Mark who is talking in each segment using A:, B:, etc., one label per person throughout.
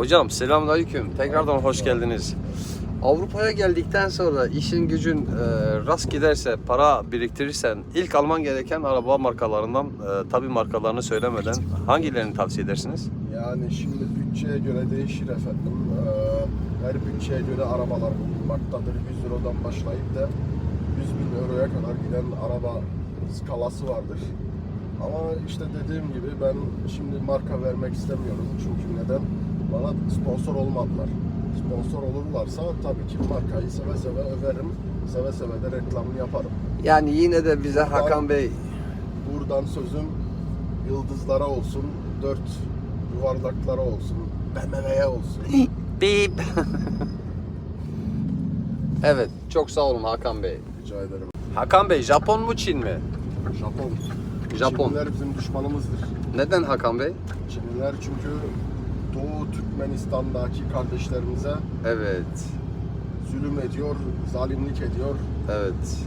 A: Hocam selamünaleyküm. Tekrardan hoş geldiniz. Avrupa'ya geldikten sonra işin gücün e, rast giderse, para biriktirirsen ilk alman gereken araba markalarından e, tabi markalarını söylemeden hangilerini tavsiye edersiniz?
B: Yani şimdi bütçeye göre değişir efendim. Ee, her bütçeye göre arabalar bulunmaktadır. 100 Euro'dan başlayıp da 100 bin Euro'ya kadar giden araba skalası vardır. Ama işte dediğim gibi ben şimdi marka vermek istemiyorum. Çünkü neden? Bana sponsor olmadılar. Sponsor olurlarsa tabii ki markayı seve seve överim. Seve seve de reklamını yaparım.
A: Yani yine de bize Hakan Bey
B: Buradan sözüm yıldızlara olsun, dört yuvarlaklara olsun, BMW'ye olsun.
A: Bip. evet, çok sağ olun Hakan Bey.
B: Rica ederim.
A: Hakan Bey, Japon mu Çin mi?
B: Japon.
A: Japon.
B: Çinliler bizim düşmanımızdır.
A: Neden Hakan Bey?
B: Çinliler çünkü Doğu Türkmenistan'daki kardeşlerimize
A: Evet,
B: zulüm ediyor, zalimlik ediyor.
A: evet.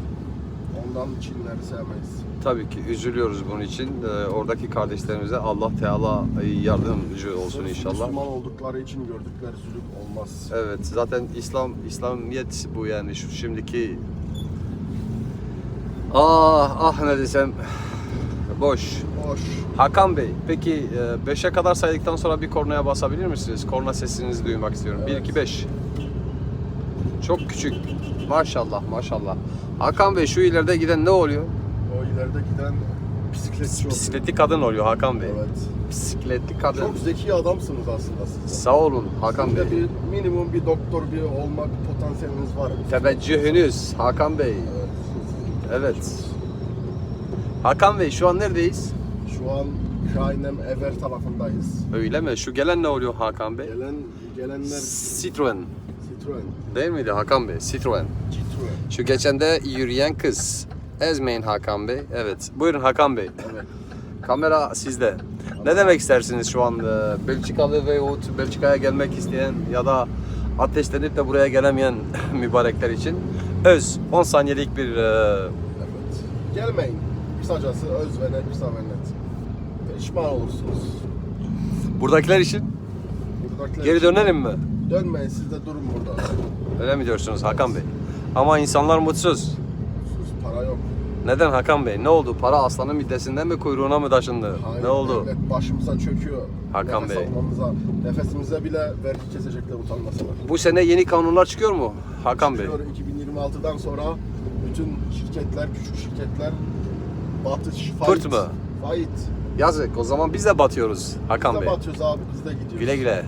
B: Ondan Çinleri sevmeyiz.
A: Tabii ki üzülüyoruz bunun için. Ee, oradaki kardeşlerimize Allah Teala yardımcı olsun
B: Sırf
A: inşallah.
B: Müslüman oldukları için gördükleri zulüm olmaz.
A: Evet, zaten İslam İslamiyet bu yani şu şimdiki Ah ah ne desem boş.
B: Hoş.
A: Hakan Bey, peki 5'e kadar saydıktan sonra bir kornaya basabilir misiniz? Korna sesinizi duymak istiyorum. 1
B: Evet.
A: 2 5. Çok küçük. Maşallah maşallah. Hakan Bey şu ileride giden ne oluyor?
B: O ileride giden bisikletçi oluyor.
A: Bisikletli kadın oluyor Hakan Bey.
B: Evet.
A: Bisikletli kadın.
B: Çok zeki adamsınız aslında siz.
A: Sağ olun Hakan
B: Sizde
A: Bey.
B: bir minimum bir doktor bir olmak potansiyeliniz var.
A: Teveccühünüz Hakan Bey.
B: Evet.
A: Evet. Hakan Bey şu an neredeyiz?
B: Şu an Şahinem Ever tarafındayız.
A: Öyle mi? Şu gelen ne oluyor Hakan Bey?
B: Gelen gelenler
A: Citroen.
B: Citroen.
A: Değil miydi Hakan Bey? Citroen.
B: Citroen.
A: Şu geçen de yürüyen kız. Ezmeyin Hakan Bey. Evet. Buyurun Hakan Bey.
B: Evet.
A: Kamera sizde. Ne demek istersiniz şu an e, Belçikalı veyahut Belçika'ya gelmek isteyen ya da ateşlenip de buraya gelemeyen mübarekler için öz 10 saniyelik bir e,
B: Evet. Gelmeyin. Kısacası öz ve net, kısa ve net. Pişman olursunuz.
A: buradakiler için
B: Buradakiler
A: geri
B: için
A: dönelim mi?
B: Dönmeyin siz de durun burada.
A: Öyle mi diyorsunuz Hakan Bey? Ama insanlar mutsuz.
B: Sus para yok.
A: Neden Hakan Bey? Ne oldu? Para aslanın midesinden mi kuyruğuna mı taşındı?
B: Hayır,
A: ne oldu?
B: devlet başımıza çöküyor.
A: Hakan
B: Nefes
A: Bey.
B: almamıza, nefesimize bile vergi kesecekler utanmasalar.
A: Bu sene yeni kanunlar çıkıyor mu Hakan Bey?
B: Çıkıyor 2026'dan sonra bütün şirketler, küçük şirketler batış,
A: Pırt
B: faiz.
A: mı?
B: Faiz.
A: Yazık. O zaman biz de batıyoruz Hakan
B: Biz de
A: Bey.
B: batıyoruz abi, biz de gidiyoruz.
A: Güle güle.